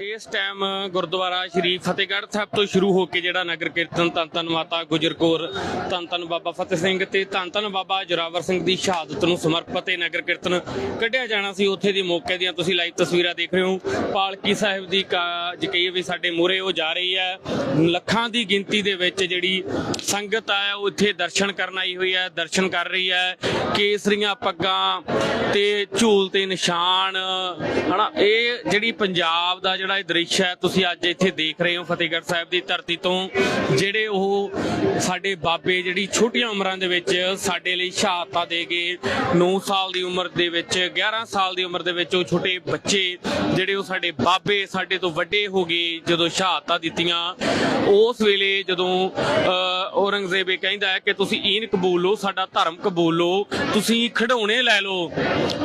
ਇਸ ਟਾਈਮ ਗੁਰਦੁਆਰਾ ਸ਼੍ਰੀ ਫਤਿਹਗੜ੍ਹ ਸਾਹਿਬ ਤੋਂ ਸ਼ੁਰੂ ਹੋ ਕੇ ਜਿਹੜਾ ਨਗਰ ਕੀਰਤਨ ਧੰਨ ਧੰਨ ਮਾਤਾ ਗੁਜਰ ਕੌਰ, ਧੰਨ ਧੰਨ ਬਾਬਾ ਫਤਿਹ ਸਿੰਘ ਤੇ ਧੰਨ ਧੰਨ ਬਾਬਾ ਜੋਰਾਵਰ ਸਿੰਘ ਦੀ ਸ਼ਹਾਦਤ ਨੂੰ ਸਮਰਪਿਤ ਇਹ ਨਗਰ ਕੀਰਤਨ ਕੱਢਿਆ ਜਾਣਾ ਸੀ। ਉੱਥੇ ਦੀ ਮੌਕੇ ਦੀਆਂ ਤੁਸੀਂ ਲਾਈਵ ਤਸਵੀਰਾਂ ਦੇਖ ਰਹੇ ਹੋ। ਪਾਲਕੀ ਸਾਹਿਬ ਦੀ ਕਾ- ਕਹੀਏ ਵੀ ਸਾਡੇ ਮੂਹਰੇ ਉਹ ਜਾ ਰਹੀ ਹੈ। ਲੱਖਾਂ ਦੀ ਗਿਣਤੀ ਦੇ ਵਿੱਚ ਜਿਹੜੀ ਸੰਗਤ ਆ, ਉਹ ਇੱਥੇ ਦਰਸ਼ਨ ਕਰਨ ਆਈ ਹੋਈ ਹੈ, ਦਰਸ਼ਨ ਕਰ ਰਹੀ ਹੈ। ਕੇਸਰੀਆਂ ਪੱਗਾਂ ਤੇ ਝੂਲ ਤੇ ਨਿਸ਼ਾਨ, ਹਨਾ, ਇਹ ਜਿਹੜੀ ਪੰਜਾਬ ਦਾ ਜਿਹੜਾ ਇਹ ਦ੍ਰਿਸ਼ ਹੈ ਤੁਸੀਂ ਅੱਜ ਇੱਥੇ ਦੇਖ ਰਹੇ ਹੋ ਫਤਿਹਗੜ੍ਹ ਸਾਹਿਬ ਦੀ ਧਰਤੀ ਤੋਂ ਜਿਹੜੇ ਉਹ ਸਾਡੇ ਬਾਬੇ ਜਿਹੜੀ ਛੋਟੀਆਂ ਉਮਰਾਂ ਦੇ ਵਿੱਚ ਸਾਡੇ ਲਈ ਸ਼ਹਾਦਤਾਂ ਦੇ ਗਏ 9 ਸਾਲ ਦੀ ਉਮਰ ਦੇ ਵਿੱਚ 11 ਸਾਲ ਦੀ ਉਮਰ ਦੇ ਵਿੱਚ ਉਹ ਛੋਟੇ ਬੱਚੇ ਜਿਹੜੇ ਉਹ ਸਾਡੇ ਬਾਬੇ ਸਾਡੇ ਤੋਂ ਵੱਡੇ ਹੋ ਗਏ ਜਦੋਂ ਸ਼ਹਾਦਤਾਂ ਦਿੱਤੀਆਂ। ਉਸ ਵੇਲੇ ਜਦੋਂ ਅਹ, ਔਰੰਗਜ਼ੇਬ ਇਹ ਕਹਿੰਦਾ ਹੈ ਕਿ ਤੁਸੀਂ ਈਨ ਕਬੂਲ ਲਓ ਸਾਡਾ ਧਰਮ ਕਬੂਲ ਲਓ ਤੁਸੀਂ ਖਿਡੌਣੇ ਲੈ ਲਓ।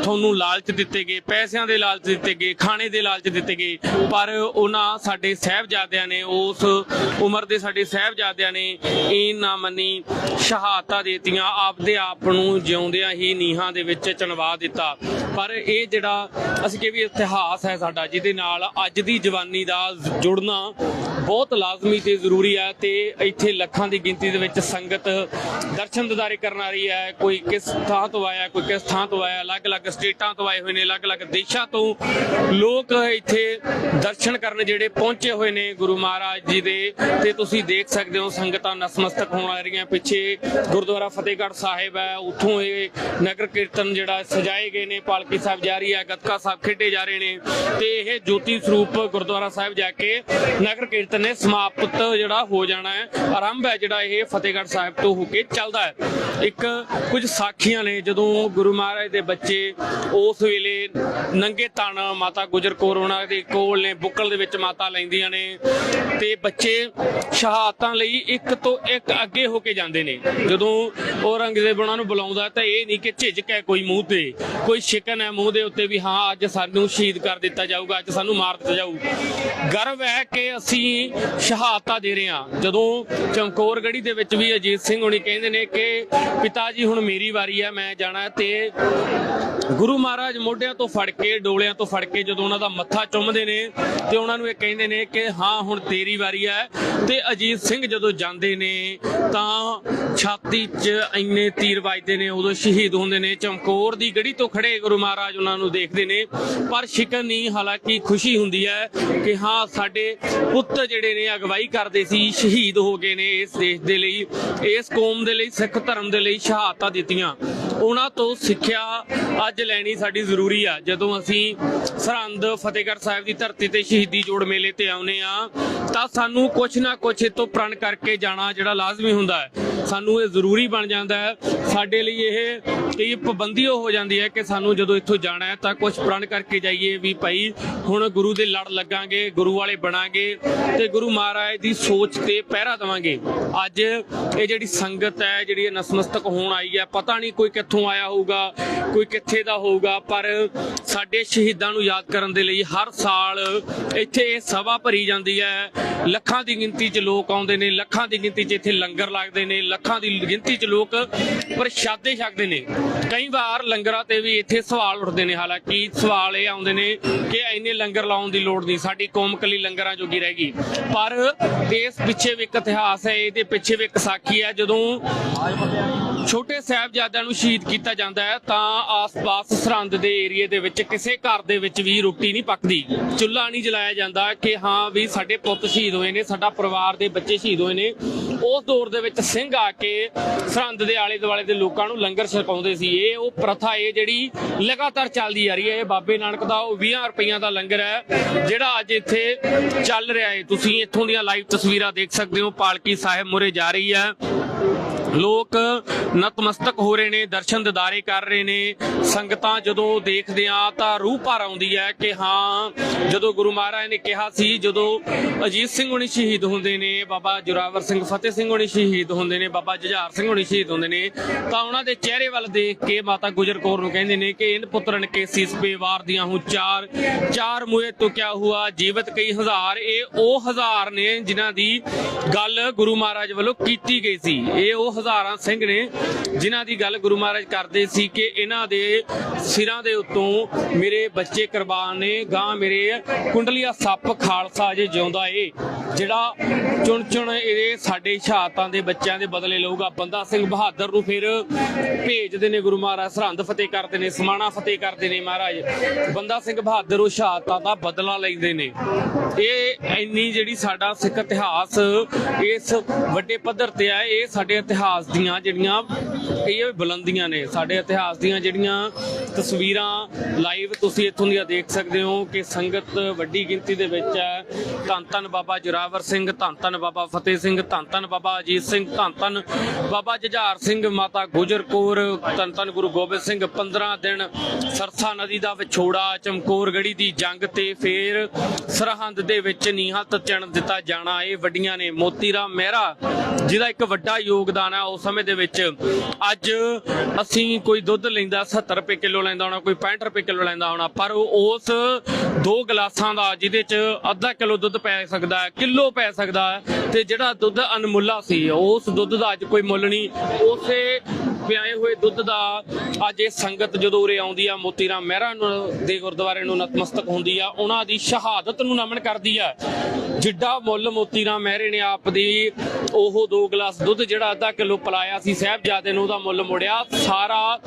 ਤੁਹਾਨੂੰ ਲਾਲਚ ਦਿੱਤੇ ਗਏ ਪੈਸਿਆਂ ਦੇ ਲਾਲਚ ਦਿੱਤੇ ਗਏ ਖਾਣੇ ਦੇ ਲਾਲਚ ਦਿੱਤੇ ਗਏ। ਪਰ ਉਹਨਾਂ ਸਾਡੇ ਸਹਿਬਜ਼ਾਦਿਆਂ ਨੇ ਉਸ ਉਮਰ ਦੇ ਸਾਡੇ ਸਹਿਬਜ਼ਾਦਿਆਂ ਨੇ ਇਹ ਨਾ ਮੰਨੀ, ਸ਼ਹਾਦਤਾਂ ਦਿੱਤੀਆਂ, ਆਪਦੇ ਆਪ ਨੂੰ ਜਿਉਂਦਿਆਂ ਹੀ ਨੀਹਾਂ ਦੇ ਵਿੱਚ ਚਣਵਾ ਦਿੱਤਾ। ਪਰ ਇਹ ਜਿਹੜਾ, ਅਸੀਂ ਕਿ ਵੀ ਇਤਿਹਾਸ ਹੈ ਸਾਡਾ, ਜਿਹਦੇ ਨਾਲ ਅੱਜ ਦੀ ਜਵਾਨੀ ਦਾ ਜੁੜਨਾ ਬਹੁਤ ਲਾਜ਼ਮੀ ਤੇ ਜ਼ਰੂਰੀ ਹੈ ਤੇ ਇੱਥੇ ਲੱਖਾਂ ਦੀ ਗਿਣਤੀ ਦੇ ਵਿੱਚ ਸੰਗਤ ਦਰਸ਼ਨ ਦਿਦਾਰੇ ਕਰਨ ਆ ਰਹੀ ਹੈ। ਕੋਈ ਕਿਸ ਥਾਂ ਤੋਂ ਆਇਆ, ਕੋਈ ਕਿਸ ਥਾਂ ਤੋਂ ਆਇਆ, ਅਲੱਗ-ਅਲੱਗ ਸਟੇਟਾਂ ਤੋਂ ਆਏ ਹੋਏ ਨੇ, ਅਲੱਗ-ਅਲੱਗ ਦੇਸ਼ਾਂ ਤੋਂ ਲੋਕ ਇੱਥੇ ਦਰਸ਼ਨ ਕਰਨ ਜਿਹੜੇ ਪਹੁੰਚੇ ਹੋਏ ਨੇ ਗੁਰੂ ਮਹਾਰਾਜ ਜੀ ਦੇ। ਤੇ ਤੁਸੀਂ ਦੇਖ ਸਕਦੇ ਹੋ ਸੰਗਤਾਂ ਨਸਮਸਤਕ ਹੋਣ ਆ ਰਹੀਆਂ। ਪਿੱਛੇ ਗੁਰਦੁਆਰਾ ਫਤਿਹਗੜ੍ਹ ਸਾਹਿਬ ਹੈ, ਉੱਥੋਂ ਇਹ ਨਗਰ ਕੀਰਤਨ ਜਿਹੜਾ ਸਜਾਏ ਗਏ ਨੇ, ਪਾਲਕੀ ਸਾਹਿਬ ਜਾ ਰਹੀ ਹੈ, ਗੱਤਕਾ ਸਾਹਿਬ ਖੇਡੇ ਜਾ ਰਹੇ ਨੇ। ਤੇ ਇਹ ਜੋਤੀ ਸਰੂਪ ਗੁਰਦੁਆਰਾ ਸਾਹਿਬ ਜਾ ਕੇ ਨਗਰ ਕੀਰਤਨ ਨੇ ਸਮਾਪਤ ਜਿਹੜਾ ਹੋ ਜਾਣਾ ਹੈ, ਆਰੰਭ ਹੈ ਜਿਹੜਾ ਇਹ ਫਤਿਹਗੜ੍ਹ ਸਾਹਿਬ ਤੋਂ ਹੋ ਕੇ ਚੱਲਦਾ ਹੈ। ਇੱਕ ਕੁਝ ਸਾਖੀਆਂ ਨੇ, ਜਦੋਂ ਗੁਰੂ ਮਹਾਰਾਜ ਦੇ ਬੱਚੇ ਉਸ ਵੇਲੇ ਨੰਗੇ ਤਣ ਮਾਤਾ ਗੁਜਰ ਕੌਰ ਉਹਨਾਂ ਦੇ ਕੋਲ ਨੇ, ਬੁੱਕਲ ਦੇ ਵਿੱਚ ਮਾਤਾ ਲੈਂਦੀਆਂ ਨੇ, ਤੇ ਬੱਚੇ ਸ਼ਹਾਦਤਾਂ ਲਈ ਇੱਕ ਤੋਂ ਇੱਕ ਅੱਗੇ ਹੋ ਕੇ ਜਾਂਦੇ ਨੇ। ਜਦੋਂ ਔਰੰਗਜ਼ੇਬ ਉਹਨਾਂ ਨੂੰ ਬੁਲਾਉਂਦਾ ਤਾਂ ਇਹ ਨਹੀਂ ਕਿ ਝਿਜਕ ਹੈ ਕੋਈ ਮੂੰਹ ਤੇ, ਕੋਈ ਸ਼ਿਕਨ ਹੈ ਮੂੰਹ ਦੇ ਉੱਤੇ ਵੀ ਹਾਂ, ਅੱਜ ਸਾਨੂੰ ਸ਼ਹੀਦ ਕਰ ਦਿੱਤਾ ਜਾਊਗਾ, ਅੱਜ ਸਾਨੂੰ ਮਾਰ ਦਿੱਤਾ ਜਾਊ। ਗਰਵ ਹੈ ਕਿ ਅਸੀਂ ਸ਼ਹਾਦਤਾਂ ਦੇ ਰਹੇ ਹਾਂ। ਜਦੋਂ ਚਮਕੌਰਗੜੀ ਦੇ ਵਿੱਚ ਵੀ ਅਜੀਤ ਸਿੰਘ ਹੁਣੀ ਕਹਿੰਦੇ ਨੇ ਕਿ ਪਿਤਾ ਜੀ ਹੁਣ ਮੇਰੀ ਵਾਰੀ ਹੈ, ਮੈਂ ਜਾਣਾ ਤੇ ਗੁਰੂ ਮਹਾਰਾਜ ਮੋਢਿਆਂ ਤੋਂ ਫੜ ਕੇ, ਡੋਲਿਆਂ ਤੋਂ ਫੜ ਕੇ ਜਦੋਂ ਉਹਨਾਂ ਦਾ ਮੱਥਾ ਚੁੰਮਦੇ ਨੇ ਤੇ ਉਹਨਾਂ ਨੂੰ ਇਹ ਕਹਿੰਦੇ ਨੇ ਕਿ ਹਾਂ, ਹੁਣ ਤੇਰੀ ਵਾਰੀ ਹੈ। ਤੇ ਅਜੀਤ ਸਿੰਘ ਜਦੋਂ ਜਾਂਦੇ ਨੇ ਤਾਂ ਛਾਤੀ 'ਚ ਇੰਨੇ ਤੀਰ ਵੱਜਦੇ ਨੇ, ਉਦੋਂ ਸ਼ਹੀਦ ਹੁੰਦੇ ਨੇ। ਚਮਕੌਰ ਦੀ ਗੜੀ ਤੋਂ ਖੜੇ ਗੁਰੂ ਮਹਾਰਾਜ ਉਹਨਾਂ ਨੂੰ ਦੇਖਦੇ ਨੇ। ਪਰ ਸ਼ਿਕਨ ਨਹੀਂ, ਹਾਲਾਂਕਿ ਖੁਸ਼ੀ ਹੁੰਦੀ ਹੈ ਕਿ ਹਾਂ, ਸਾਡੇ ਪੁੱਤ ਜਿਹੜੇ ਨੇ ਅਗਵਾਈ ਕਰਦੇ ਸੀ, ਸ਼ਹੀਦ ਹੋ ਗਏ ਨੇ ਇਸ ਦੇਸ਼ ਦੇ ਲਈ, ਇਸ ਕੌਮ ਦੇ ਲਈ, ਸਿੱਖ ਧਰਮ ਦੇ ਲਈ ਸ਼ਹਾਦਤਾਂ ਦਿੱਤੀਆਂ। ਉਹਨਾਂ ਤੋਂ ਸਿੱਖਿਆ ਅੱਜ ਲੈਣੀ ਸਾਡੀ ਜ਼ਰੂਰੀ ਆ। ਜਦੋਂ ਅਸੀਂ ਸਰਹੰਦ, ਫਤਿਹਗੜ੍ਹ ਸਾਹਿਬ ਦੀ ਧਰਤੀ ਤੇ ਸ਼ਹੀਦੀ ਜੋੜ ਮੇਲੇ ਤੇ ਆਉਨੇ ਆ, ਤਾਂ ਸਾਨੂੰ ਕੁਛ ਨਾ ਕੁਛ ਇਹ ਪ੍ਰਣ ਕਰਕੇ ਜਾਣਾ ਜਿਹੜਾ ਲਾਜ਼ਮੀ ਹੁੰਦਾ ਹੈ। ਸਾਨੂੰ ਇਹ ਜ਼ਰੂਰੀ ਬਣ ਜਾਂਦਾ ਹੈ। ਸਾਡੇ ਲਈ ਇਹ ਕਈ ਪਾਬੰਦੀ ਹੋ ਜਾਂਦੀ ਹੈ ਕਿ ਸਾਨੂੰ ਜਦੋਂ ਇੱਥੋਂ ਜਾਣਾ ਹੈ ਤਾਂ ਕੁਝ ਪ੍ਰਣ ਕਰਕੇ ਜਾਈਏ ਵੀ ਭਾਈ ਹੁਣ ਗੁਰੂ ਦੇ ਲੜ ਲੱਗਾਂਗੇ, ਗੁਰੂ ਵਾਲੇ ਬਣਾਂਗੇ ਤੇ ਗੁਰੂ ਮਹਾਰਾਜ ਦੀ ਸੋਚ ਤੇ ਪਹਿਰਾ ਦੇਵਾਂਗੇ। ਅੱਜ ਇਹ ਜਿਹੜੀ ਸੰਗਤ ਹੈ, ਜਿਹੜੀ ਇਹ ਨਸਮਸਤਕ ਹੋਣ ਆਈ ਹੈ, ਪਤਾ ਨਹੀਂ ਕੋਈ ਕਿੱਥੋਂ ਆਇਆ ਹੋਊਗਾ, ਕੋਈ ਕਿੱਥੇ ਦਾ ਹੋਊਗਾ, ਪਰ ਸਾਡੇ ਸ਼ਹੀਦਾਂ ਨੂੰ ਯਾਦ ਕਰਨ ਦੇ ਲਈ ਹਰ ਸਾਲ ਇੱਥੇ ਇਹ ਸਭਾ ਭਰੀ ਜਾਂਦੀ ਹੈ। ਲੱਖਾਂ ਦੀ ਗਿਣਤੀ 'ਚ ਲੋਕ ਆਉਂਦੇ ਨੇ, ਲੱਖਾਂ ਦੀ ਗਿਣਤੀ 'ਚ ਇੱਥੇ ਲੰਗਰ ਲੱਗਦੇ ਨੇ ਲੱਖਾਂ ਦੀ ਗਿਣਤੀ 'ਚ ਲੋਕ ਪ੍ਰਸ਼ਾਦੇ ਛਕਦੇ ਨੇ। ਕਈ ਵਾਰ ਲੰਗਰਾਂ ਤੇ ਵੀ ਇੱਥੇ ਸਵਾਲ ਉੱਠਦੇ ਨੇ, ਹਾਲਾਂਕਿ ਸਵਾਲ ਇਹ ਆਉਂਦੇ ਨੇ ਕਿ ਇੰਨੇ ਲੰਗਰ ਲਾਉਣ ਦੀ ਲੋੜ ਨਹੀਂ, ਸਾਡੀ ਕੌਮ ਕੱਲੀ ਲੰਗਰਾਂ ਜੋਗੀ ਰਹਿ ਗਈ। ਪਰ ਇਸ ਪਿੱਛੇ ਵੀ ਇੱਕ ਇਤਿਹਾਸ ਹੈ, ਇਹਦੇ ਪਿੱਛੇ ਵੀ ਇੱਕ ਸਾਖੀ ਹੈ। ਜਦੋਂ ਛੋਟੇ ਸਾਹਿਬਜ਼ਾਦਿਆਂ ਨੂੰ ਸ਼ਹੀਦ ਕੀਤਾ ਜਾਂਦਾ ਹੈ, ਤਾਂ ਆਸ-ਪਾਸ ਸਰਹੰਦ ਦੇ ਏਰੀਏ ਦੇ ਵਿੱਚ, ਕਿਸੇ ਘਰ ਦੇ ਵਿੱਚ ਵੀ ਰੋਟੀ ਨਹੀਂ ਪੱਕਦੀ। ਚੁੱਲ੍ਹਾ ਨਹੀਂ ਜਲਾਇਆ ਜਾਂਦਾ ਕਿ ਹਾਂ ਵੀ ਸਾਡੇ ਪੁੱਤ ਸ਼ਹੀਦ ਹੋਏ ਨੇ, ਸਾਡਾ ਪਰਿਵਾਰ ਦੇ ਬੱਚੇ ਸ਼ਹੀਦ ਹੋਏ ਨੇ। ਉਸ ਦੌਰ ਦੇ ਵਿੱਚ ਸਿੰਘ ਆ ਕੇ ਸਰਹੰਦ ਦੇ ਆਲੇ ਦੁਆਲੇ ਦੇ ਲੋਕਾਂ ਨੂੰ ਲੰਗਰ ਛਕਾਉਂਦੇ ਸੀ। ਇਹ ਉਹ ਪ੍ਰਥਾ ਇਹ ਜਿਹੜੀ ਲਗਾਤਾਰ ਚੱਲਦੀ ਆ ਰਹੀ ਹੈ। ਇਹ ਬਾਬੇ ਨਾਨਕ ਦਾ ਉਹ 20 ਰੁਪਈਆਂ ਦਾ ਲੰਗਰ ਹੈ, ਜਿਹੜਾ ਅੱਜ ਇੱਥੇ ਚੱਲ ਰਿਹਾ ਹੈ। ਤੁਸੀਂ ਇੱਥੋਂ ਦੀਆਂ ਲਾਈਵ ਤਸਵੀਰਾਂ ਦੇਖ ਸਕਦੇ ਹੋ। ਪਾਲਕੀ ਸਾਹਿਬ ਮੁਰੇ ਜਾ ਰਹੀ ਹੈ। ਲੋਕ ਨਤਮਸਤਕ ਹੋ ਰਹੇ ਨੇ, ਦਰਸ਼ਨ ਦਿਦਾਰੇ ਕਰ ਰਹੇ ਨੇ। ਸੰਗਤਾਂ ਜਦੋਂ ਦੇਖਦੇ ਆ ਤਾਂ ਰੂਹ ਭਰ ਆਉਂਦੀ ਹੈ ਕਿ ਹਾਂ, ਜਦੋਂ ਗੁਰੂ ਮਹਾਰਾਜ ਨੇ ਕਿਹਾ ਸੀ, ਜਦੋਂ ਅਜੀਤ ਸਿੰਘ ਹੁਣੀ ਸ਼ਹੀਦ ਹੁੰਦੇ ਨੇ, ਬਾਬਾ ਜੁਰਾਵਰ ਸਿੰਘ, ਫਤਿਹ ਸਿੰਘ ਹੁਣੀ ਸ਼ਹੀਦ ਹੁੰਦੇ ਨੇ, ਬਾਬਾ ਜੁਝਾਰ ਸਿੰਘ ਹੁਣੀ ਸ਼ਹੀਦ ਹੁੰਦੇ ਨੇ, ਤਾਂ ਉਹਨਾਂ ਦੇ ਚਿਹਰੇ ਵੱਲ ਦੇਖ ਕੇ ਮਾਤਾ ਗੁਜਰ ਕੌਰ ਨੂੰ ਕਹਿੰਦੇ ਨੇ ਕਿ ਇਨ ਪੁੱਤਰਨ ਕੇ ਸੀਸ ਪੇ ਵਾਰ ਦੀਆਂ ਹੂੰ ਚਾਰ ਚਾਰ ਮੂਏ ਤੋਂ ਕਿਆ ਹੁਆ, ਜੀਵਤ ਕਈ ਹਜ਼ਾਰ, ਇਹ ਉਹ ਹਜ਼ਾਰ ਨੇ ਜਿਨ੍ਹਾਂ ਦੀ ਗੱਲ ਗੁਰੂ ਮਹਾਰਾਜ ਵੱਲੋਂ ਕੀਤੀ ਗਈ ਸੀ। ਇਹ ਉਹ ਹਜ਼ਾਰਾਂ ਸਿੰਘ ਨੇ ਜਿਨ੍ਹਾਂ ਦੀ ਗੱਲ ਗੁਰੂ ਮਹਾਰਾਜ ਕਰਦੇ ਸੀ ਕਿ ਇਹਨਾਂ ਦੇ ਸਿਰਾਂ ਦੇ ਉੱਤੋਂ ਮੇਰੇ ਬੱਚੇ ਕੁਰਬਾਨ ਨੇ ਗਾਂ ਮੇਰੇ ਕੁੰਡਲੀਆ ਸੱਪ ਖਾਲਸਾ ਜੇ ਜਿਉਂਦਾ ਏ। ਜਿਹੜਾ ਚੁਣ ਚੁਣ ਇਹਦੇ ਸਾਡੇ ਸ਼ਹਾਦਤਾਂ ਦੇ ਬੱਚਿਆਂ ਦੇ ਬਦਲੇ ਲਊਗਾ। ਬੰਦਾ ਸਿੰਘ ਬਹਾਦਰ ਨੂੰ ਫਿਰ ਭੇਜਦੇ ਨੇ ਗੁਰੂ ਮਹਾਰਾਜ। ਸਰਹੰਦ ਫਤਿਹ ਕਰਦੇ ਨੇ, ਸਮਾਣਾ ਫਤਿਹ ਕਰਦੇ ਨੇ ਮਹਾਰਾਜ। ਬੰਦਾ ਸਿੰਘ ਬਹਾਦਰ ਉਹ ਸ਼ਹਾਦਤਾਂ ਦਾ ਬਦਲਾ ਲੈਂਦੇ ਨੇ। ਇਹ ਇੰਨੀ ਜਿਹੜੀ ਸਾਡਾ ਸਿੱਖ ਇਤਿਹਾਸ ਇਸ ਵੱਡੇ ਪੱਧਰ ਤੇ ਆ, ਇਹ ਸਾਡੇ ਇਤਿਹਾਸ ਦੀਆਂ ਜਿਹੜੀਆਂ ਇਹ ਬੁਲੰਦੀਆਂ ਨੇ, ਸਾਡੇ ਇਤਿਹਾਸ ਦੀਆਂ ਜਿਹੜੀਆਂ ਤਸਵੀਰਾਂ ਲਾਈਵ ਤੁਸੀਂ ਇੱਥੋਂ ਦੀਆਂ ਦੇਖ ਸਕਦੇ ਹੋ ਕਿ ਸੰਗਤ ਵੱਡੀ ਗਿਣਤੀ ਦੇ ਵਿੱਚ ਹੈ। ਧੰਨ ਧੰਨ ਬਾਬਾ ਜੁਰਾਵਰ ਸਿੰਘ, ਧੰਨ ਧੰਨ ਬਾਬਾ ਫਤਿਹ ਸਿੰਘ, ਧੰਨ ਧੰਨ ਬਾਬਾ ਅਜੀਤ ਸਿੰਘ, ਧੰਨ ਧੰਨ ਬਾਬਾ ਜੁਝਾਰ ਸਿੰਘ, ਮਾਤਾ ਗੁਜਰ ਕੌਰ, ਧੰਨ ਧੰਨ ਗੁਰੂ ਗੋਬਿੰਦ ਸਿੰਘ 15 ਦਿਨ ਸਰਸਾ ਨਦੀ ਦਾ ਵਿਛੋੜਾ ਚਮਕੌਰ ਗੜੀ ਦੀ ਜੰਗ ਤੇ ਫੇਰ ਸਰਹੰਦ ਦੇ ਵਿੱਚ ਨੀਹਾਂ ਚਣ ਦਿੱਤਾ ਜਾਣਾ, ਇਹ ਵੱਡੀਆਂ ਨੇ ਮੋਤੀ ਰਾਮ ਮਹਿਰਾ, ਜਿਹਦਾ ਇੱਕ ਵੱਡਾ ਯੋਗਦਾਨ ਹੈ। ਉਸ ਸਮੇਂ ਦੇ ਵਿੱਚ ਅੱਜ ਅਸੀਂ ਕੋਈ ਦੁੱਧ ਲੈਂਦਾ 70 ਰੁਪਏ ਕਿਲੋ ਲੈਂਦਾ ਹੋਣਾ, ਕੋਈ 65 ਰੁਪਏ ਕਿਲੋ ਲੈਂਦਾ ਹੋਣਾ, ਪਰ ਉਸ ਦੋ ਗਲਾਸਾਂ ਦਾ ਜਿਹਦੇ ਚ ਅੱਧਾ ਕਿਲੋ ਦੁੱਧ ਪੈ ਸਕਦਾ, ਕਿਲੋ ਪੈ ਸਕਦਾ, ਤੇ ਜਿਹੜਾ ਦੁੱਧ ਅਨਮੁੱਲਾ ਸੀ, ਉਸ ਦੁੱਧ ਦਾ ਅੱਜ ਕੋਈ ਮੁੱਲ ਨਹੀਂ। ਉਸੇ ਪਿਆਏ ਹੋਏ ਦੁੱਧ ਦਾ ਅੱਜ ਇਹ ਸੰਗਤ ਜਦੋਂ ਉਰੇ ਆਉਂਦੀ ਆ ਮੋਤੀ ਰਾਮ ਮਹਿਰਾ ਨੂੰ ਦੇ ਗੁਰਦੁਆਰੇ ਨੂੰ ਨਤਮਸਤਕ ਹੁੰਦੀ ਆ, ਉਹਨਾਂ ਦੀ ਸ਼ਹਾਦਤ ਨੂੰ ਨਮਨ ਕਰਦੀ ਆ। ਜਿੱਡਾ ਮੁੱਲ ਮੋਤੀ ਮਹਿਰੇ ਨੇ ਆਪ ਦੀ ਉਹ ਦੋ ਗਲਾਸ ਦੁੱਧ ਜਿਹੜਾ ਅੱਧਾ ਕਿਲੋ ਪਲਾਇਆ ਸੀ, ਸਾਹਿਬਜ਼ਾਦੇ ਨੂੰ ਉਹਦਾ ਮੁੱਲ ਮੁੜਿਆ। ਸਾਰਾ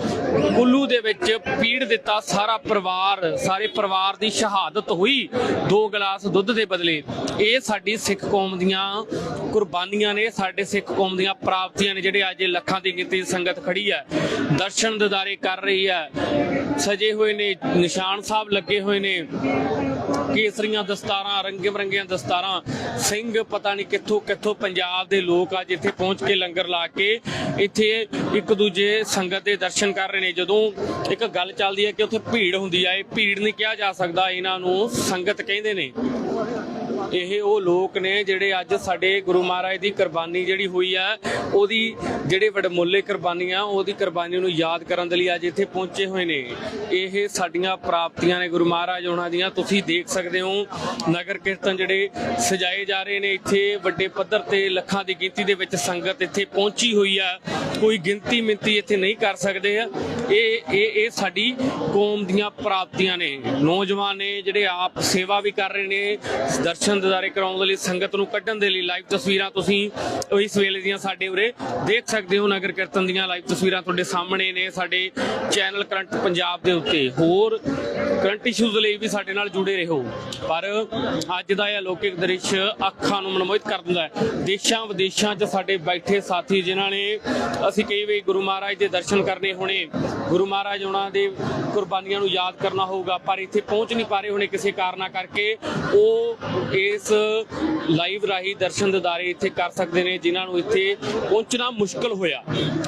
ਕੁੱਲੂ ਦੇ ਵਿੱਚ ਪੀੜ ਦਿੱਤਾ, ਸਾਰਾ ਪਰਿਵਾਰ, ਸਾਰੇ ਪਰਿਵਾਰ ਦੀ ਸ਼ਹਾਦਤ ਹੋਈ ਦੋ ਗਲਾਸ ਦੁੱਧ ਦੇ ਬਦਲੇ। ਇਹ ਸਾਡੀ ਸਿੱਖ ਕੌਮ ਦੀਆਂ ਕੁਰਬਾਨੀਆਂ ਨੇ, ਸਾਡੇ ਸਿੱਖ ਕੌਮ ਦੀਆਂ ਪ੍ਰਾਪਤੀਆਂ ਨੇ, ਜਿਹੜੇ ਅੱਜ ਲੱਖਾਂ ਦੀ ਗਿਣਤੀ ਸੰਗਤ ਖੜੀ ਹੈ, ਦਰਸ਼ਨ ਦਿਦਾਰੇ ਕਰ ਰਹੀ ਹੈ। ਸਜੇ ਹੋਏ ਨੇ, ਨਿਸ਼ਾਨ ਸਾਹਿਬ ਲੱਗੇ ਹੋਏ ਨੇ। ਕੇਸਰੀਆਂ ਦਸਤਾਰਾਂ ਰੰਗੇ ਬਰੰਗੀਆਂ ਦਸਤਾਰਾਂ। ਸਿੰਘ ਪਤਾ ਨਹੀਂ ਕਿੱਥੋਂ ਕਿੱਥੋਂ ਪੰਜਾਬ ਦੇ ਲੋਕ ਅੱਜ ਇੱਥੇ ਪਹੁੰਚ ਕੇ ਲੰਗਰ ਲਾ ਕੇ ਇੱਥੇ ਇੱਕ ਦੂਜੇ ਸੰਗਤ ਦੇ ਦਰਸ਼ਨ ਕਰ ਰਹੇ ਨੇ। ਜਦੋਂ ਇੱਕ ਗੱਲ ਚੱਲਦੀ ਹੈ ਕਿ ਉੱਥੇ ਭੀੜ ਹੁੰਦੀ ਹੈ ਇਹ ਭੀੜ ਨਹੀਂ ਕਿਹਾ ਜਾ ਸਕਦਾ, ਇਹਨਾਂ ਨੂੰ ਸੰਗਤ ਕਹਿੰਦੇ ਨੇ। ਇਹ ਉਹ ਲੋਕ ਨੇ ਜਿਹੜੇ ਅੱਜ ਸਾਡੇ ਗੁਰੂ ਮਹਾਰਾਜ ਦੀ ਕੁਰਬਾਨੀ ਜਿਹੜੀ ਹੋਈ ਹੈ ਉਹਦੀ ਜਿਹੜੇ ਵਡਮੁੱਲੇ ਕੁਰਬਾਨੀਆਂ ਉਹਦੀ ਕੁਰਬਾਨੀ ਨੂੰ ਯਾਦ ਕਰਨ ਦੇ ਲਈ ਅੱਜ ਇੱਥੇ ਪਹੁੰਚੇ ਹੋਏ ਨੇ। ਇਹ ਸਾਡੀਆਂ ਪ੍ਰਾਪਤੀਆਂ ਨੇ ਗੁਰੂ ਮਹਾਰਾਜ ਉਹਨਾਂ ਦੀਆਂ, ਤੁਸੀਂ ਦੇਖ ਸਕਦੇ ਹੋ ਨਗਰ ਕੀਰਤਨ ਜਿਹੜੇ ਸਜਾਏ ਜਾ ਰਹੇ ਨੇ। ਇੱਥੇ ਵੱਡੇ ਪੱਧਰ ਤੇ ਲੱਖਾਂ ਦੀ ਗਿਣਤੀ ਦੇ ਵਿੱਚ ਸੰਗਤ ਇੱਥੇ ਪਹੁੰਚੀ ਹੋਈ ਆ। ਕੋਈ ਗਿਣਤੀ ਮਿੰਤੀ ਇੱਥੇ ਨਹੀਂ ਕਰ ਸਕਦੇ ਆ। ਇਹ ਇਹ ਇਹ ਸਾਡੀ ਕੌਮ ਦੀਆਂ ਪ੍ਰਾਪਤੀਆਂ ਨੇ। ਨੌਜਵਾਨ ਨੇ ਜਿਹੜੇ ਆਪ ਸੇਵਾ ਵੀ ਕਰ ਰਹੇ ਨੇ, ਦਰਸ਼ਨ ਦਿਦਾਰੇ ਕਰਾਉਣ ਦੇ ਲਈ ਸੰਗਤ ਨੂੰ ਕੱਢਣ ਦੇ ਲਈ ਲਾਈਵ ਤਸਵੀਰਾਂ ਤੁਸੀਂ ਇਸ ਵੇਲੇ ਦੀਆਂ ਸਾਡੇ ਉਰੇ ਦੇਖ ਸਕਦੇ ਹੋ, ਨਗਰ ਕੀਰਤਨ ਦੀਆਂ ਲਾਈਵ ਤਸਵੀਰਾਂ ਤੁਹਾਡੇ ਸਾਹਮਣੇ ਨੇ ਸਾਡੇ ਚੈਨਲ ਕਰੰਟ ਪੰਜਾਬ ਦੇ ਉੱਤੇ। ਹੋਰ ਕਰੰਟ ਇਸ਼ੂਜ਼ ਲਈ ਵੀ ਸਾਡੇ ਨਾਲ ਜੁੜੇ ਰਹੋ। ਪਰ ਅੱਜ ਦਾ ਇਹ ਅਲੌਕਿਕ ਦ੍ਰਿਸ਼ ਅੱਖਾਂ ਨੂੰ ਮਨਮੋਹਿਤ ਕਰ ਦਿੰਦਾ ਹੈ। ਦੇਸ਼ਾਂ ਵਿਦੇਸ਼ਾਂ 'ਚ ਸਾਡੇ ਬੈਠੇ ਸਾਥੀ, ਜਿਨ੍ਹਾਂ ਨੇ ਅਸੀਂ ਕਈ ਵਾਰੀ ਗੁਰੂ ਮਹਾਰਾਜ ਦੇ ਦਰਸ਼ਨ ਕਰਨੇ ਹੋਣੇ, ਗੁਰੂ ਮਹਾਰਾਜ ਉਹਨਾਂ ਦੇ ਕੁਰਬਾਨੀਆਂ ਨੂੰ ਯਾਦ ਕਰਨਾ ਹੋਊਗਾ, ਪਰ ਇੱਥੇ ਪਹੁੰਚ ਨਹੀਂ ਪਾ ਰਹੇ ਹੋਣੇ ਕਿਸੇ ਕਾਰਨਾ ਕਰਕੇ। ਉਹ ਇਸ ਲਾਈਵ ਰਾਹੀਂ ਦਰਸ਼ਨ ਦਿਦਾਰੇ ਇੱਥੇ ਕਰ ਸਕਦੇ ਨੇ, ਜਿਨ੍ਹਾਂ ਨੂੰ ਇੱਥੇ ਪਹੁੰਚਣਾ ਮੁਸ਼ਕਲ ਹੋਇਆ।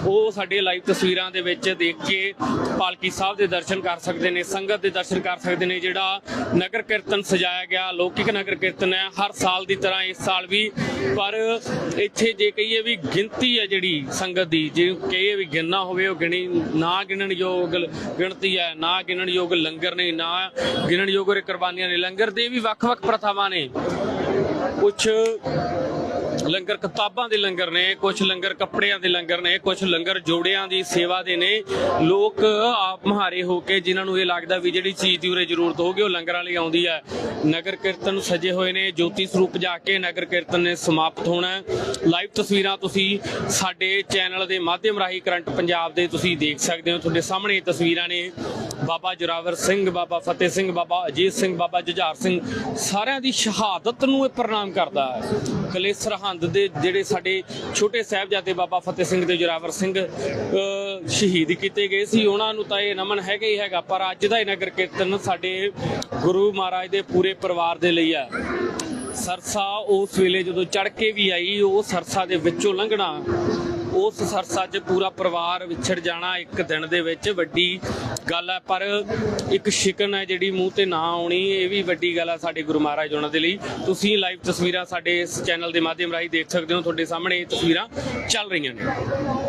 ਉਹ ਸਾਡੇ ਲਾਈਵ ਤਸਵੀਰਾਂ ਦੇ ਵਿੱਚ ਦੇਖ ਕੇ ਪਾਲਕੀ ਸਾਹਿਬ ਦੇ ਦਰਸ਼ਨ ਕਰ ਸਕਦੇ ਨੇ, ਸੰਗਤ ਦੇ ਦਰਸ਼ਨ ਕਰ ਸਕਦੇ ਨੇ, ਜਿਹੜਾ ਨਗਰ ਕੀਰਤਨ ਸਜਾਇਆ ਗਿਆ ਲੌਕਿਕ ਨਗਰ ਕੀਰਤਨ ਹੈ। ਹਰ ਸਾਲ ਦੀ ਤਰ੍ਹਾਂ ਇਸ ਸਾਲ ਵੀ, ਪਰ ਇੱਥੇ ਜੇ ਕਹੀਏ ਵੀ ਗਿਣਤੀ ਹੈ ਜਿਹੜੀ ਸੰਗਤ ਦੀ, ਜੇ ਕਹੀਏ ਵੀ ਗਿਣਨਾ ਹੋਵੇ, ਉਹ ਗਿਣੀ, ਨਾ ਗਿਣਨ ਯੋਗ ਗਿਣਤੀ ਹੈ, ਨਾ ਗਿਣਨ ਯੋਗ ਲੰਗਰ ਨੇ, ਨਾ ਗਿਣਨ ਯੋਗ ਕੁਰਬਾਨੀਆਂ ਨੇ। ਲੰਗਰ ਦੇ ਵੀ ਵੱਖ-ਵੱਖ ਪ੍ਰਥਾਵਾਂ ਨੇ। ਕੁਝ ਲੰਗਰ ਕਿਤਾਬਾਂ ਦੇ ਲੰਗਰ ਨੇ ਕੁਝ ਲੰਗਰ ਕੱਪੜਿਆਂ ਦੇ ਲੰਗਰ ਨੇ ਕੁਝ ਲੰਗਰ ਜੋੜਿਆਂ ਦੀ ਸੇਵਾ ਦੇ ਨੇ। ਲੋਕ ਆਪ ਮਹਾਰੇ ਹੋ ਕੇ ਜਿਨ੍ਹਾਂ ਨੂੰ ਇਹ ਲੱਗਦਾ ਵੀ ਜਿਹੜੀ ਚੀਜ਼ ਦੀ ਉਰੇ ਜ਼ਰੂਰਤ ਹੋਗੀ ਉਹ ਲੰਗਰਾਂ ਲਈ ਆਉਂਦੀ ਹੈ। ਨਗਰ ਕੀਰਤਨ ਸਜੇ ਹੋਏ ਨੇ, ਜੋਤੀ ਸਰੂਪ ਜਾ ਕੇ ਨਗਰ ਕੀਰਤਨ ਨੇ ਸਮਾਪਤ ਹੋਣਾ ਲਾਈਵ ਤਸਵੀਰਾਂ ਤੁਸੀਂ ਸਾਡੇ ਚੈਨਲ ਦੇ ਮਾਧਿਅਮ ਰਾਹੀਂ ਕਰੰਟ ਪੰਜਾਬ ਦੇ ਤੁਸੀਂ ਦੇਖ ਸਕਦੇ ਹੋ। ਤੁਹਾਡੇ ਸਾਹਮਣੇ ਤਸਵੀਰਾਂ ਨੇ। ਬਾਬਾ ਜੁਰਾਵਰ ਸਿੰਘ, ਬਾਬਾ ਫਤਿਹ ਸਿੰਘ, ਬਾਬਾ ਅਜੀਤ ਸਿੰਘ, ਬਾਬਾ ਜੁਝਾਰ ਸਿੰਘ, ਸਾਰਿਆਂ ਦੀ ਸ਼ਹਾਦਤ ਨੂੰ ਇਹ ਪ੍ਰਣਾਮ ਕਰਦਾ ਹੈ। ਕਲੇ ਸਰਹੰਦ ਦੇ ਜਿਹੜੇ ਸਾਡੇ ਛੋਟੇ ਸਾਹਿਬਜ਼ਾਦੇ ਬਾਬਾ ਫਤਿਹ ਸਿੰਘ ਤੇ ਜੁਰਾਵਰ ਸਿੰਘ ਸ਼ਹੀਦ ਕੀਤੇ ਗਏ ਸੀ, ਉਹਨਾਂ ਨੂੰ ਤਾਂ ਇਹ ਨਮਨ ਹੈਗਾ ਹੀ ਹੈਗਾ, ਪਰ ਅੱਜ ਦਾ ਇਹ ਨਗਰ ਕੀਰਤਨ ਸਾਡੇ ਗੁਰੂ ਮਹਾਰਾਜ ਦੇ ਪੂਰੇ ਪਰਿਵਾਰ ਦੇ ਲਈ ਹੈ। ਸਰਸਾ ਉਸ ਵੇਲੇ ਜਦੋਂ ਚੜ ਕੇ ਵੀ ਆਈ, ਉਹ ਸਰਸਾ ਦੇ ਵਿੱਚੋਂ ਲੰਘਣਾ ਉਸ ਸਰਸਾ 'ਚ ਪੂਰਾ ਪਰਿਵਾਰ ਵਿਛੜ ਜਾਣਾ ਇੱਕ ਦਿਨ ਦੇ ਵਿੱਚ ਵੱਡੀ ਗੱਲ ਹੈ, ਪਰ ਇੱਕ ਸ਼ਿਕਨ ਹੈ ਜਿਹੜੀ ਮੂੰਹ ਤੇ ਨਾ ਆਉਣੀ, ਇਹ ਵੀ ਵੱਡੀ ਗੱਲ ਹੈ ਸਾਡੇ ਗੁਰੂ ਮਹਾਰਾਜ ਉਹਨਾਂ ਦੇ ਲਈ। ਤੁਸੀਂ ਲਾਈਵ ਤਸਵੀਰਾਂ ਸਾਡੇ ਇਸ ਚੈਨਲ ਦੇ ਮਾਧਿਅਮ ਰਾਹੀਂ ਦੇਖ ਸਕਦੇ ਹੋ, ਤੁਹਾਡੇ ਸਾਹਮਣੇ ਇਹ ਤਸਵੀਰਾਂ ਚੱਲ ਰਹੀਆਂ ਨੇ।